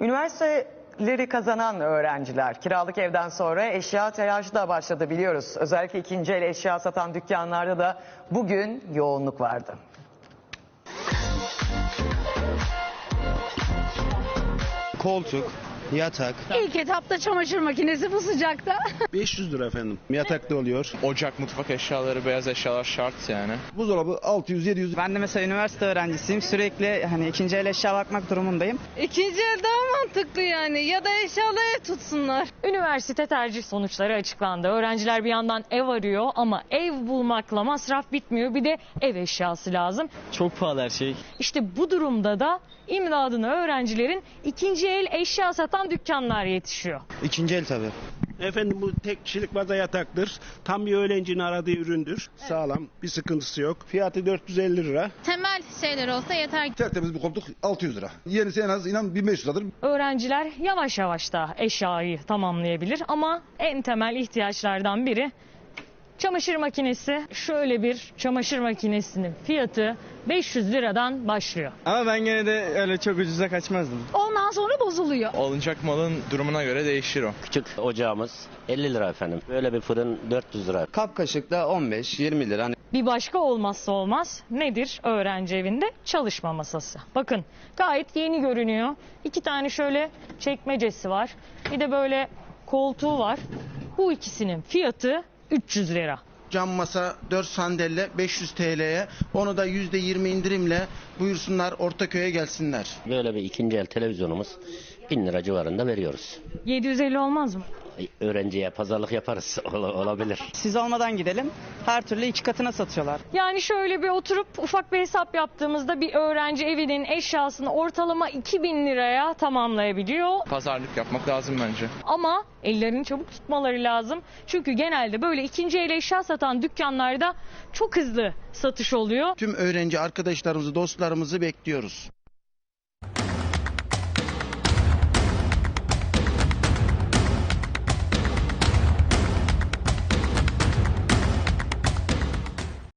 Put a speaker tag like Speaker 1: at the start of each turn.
Speaker 1: Üniversiteleri kazanan öğrenciler kiralık evden sonra eşya telaşı da başladı biliyoruz. Özellikle ikinci el eşya satan dükkanlarda da bugün yoğunluk vardı.
Speaker 2: koltuk, yatak.
Speaker 3: İlk etapta çamaşır makinesi bu sıcakta.
Speaker 2: 500 lira efendim. Yatakta oluyor.
Speaker 4: Ocak, mutfak eşyaları, beyaz eşyalar şart yani.
Speaker 2: Buzdolabı 600-700
Speaker 5: Ben de mesela üniversite öğrencisiyim. Sürekli hani ikinci el eşya bakmak durumundayım.
Speaker 3: İkinci el daha mantıklı yani ya da eşyalı ev tutsunlar.
Speaker 6: Üniversite tercih sonuçları açıklandı. Öğrenciler bir yandan ev arıyor ama ev bulmakla masraf bitmiyor. Bir de ev eşyası lazım.
Speaker 5: Çok pahalı her şey.
Speaker 6: İşte bu durumda da imdadına öğrencilerin ikinci el eşya satan dükkanlar yetişiyor.
Speaker 2: İkinci el tabii.
Speaker 7: Efendim bu tek kişilik baza yataktır. Tam bir öğrencinin aradığı üründür. Sağlam, bir sıkıntısı yok. Fiyatı 450 lira.
Speaker 8: temel şeyler olsa yeter.
Speaker 9: Tertemiz bir koltuk 600 lira. Yenisi en az inan 1500 liradır.
Speaker 6: Öğrenciler yavaş yavaş da eşyayı tamamlayabilir ama en temel ihtiyaçlardan biri çamaşır makinesi. Şöyle bir çamaşır makinesinin fiyatı 500 liradan başlıyor.
Speaker 5: Ama ben gene de öyle çok ucuza kaçmazdım.
Speaker 3: Ondan sonra bozuluyor.
Speaker 4: Alınacak malın durumuna göre değişir o.
Speaker 10: Küçük ocağımız 50 lira efendim. Böyle bir fırın 400 lira.
Speaker 2: Kap kaşık da 15-20 lira. Hani
Speaker 6: Bir başka olmazsa olmaz nedir öğrenci evinde? Çalışma masası. Bakın gayet yeni görünüyor. İki tane şöyle çekmecesi var. Bir de böyle koltuğu var. Bu ikisinin fiyatı 300 lira.
Speaker 11: Cam masa 4 sandalye 500 TL'ye onu da %20 indirimle buyursunlar Ortaköy'e gelsinler.
Speaker 10: Böyle bir ikinci el televizyonumuz 1000 lira civarında veriyoruz.
Speaker 6: 750 olmaz mı?
Speaker 10: Öğrenciye pazarlık yaparız. Ola- olabilir.
Speaker 5: Siz olmadan gidelim. Her türlü iki katına satıyorlar.
Speaker 6: Yani şöyle bir oturup ufak bir hesap yaptığımızda bir öğrenci evinin eşyasını ortalama 2000 liraya tamamlayabiliyor.
Speaker 4: Pazarlık yapmak lazım bence.
Speaker 6: Ama ellerini çabuk tutmaları lazım. Çünkü genelde böyle ikinci el eşya satan dükkanlarda çok hızlı satış oluyor.
Speaker 11: Tüm öğrenci arkadaşlarımızı, dostlarımızı bekliyoruz.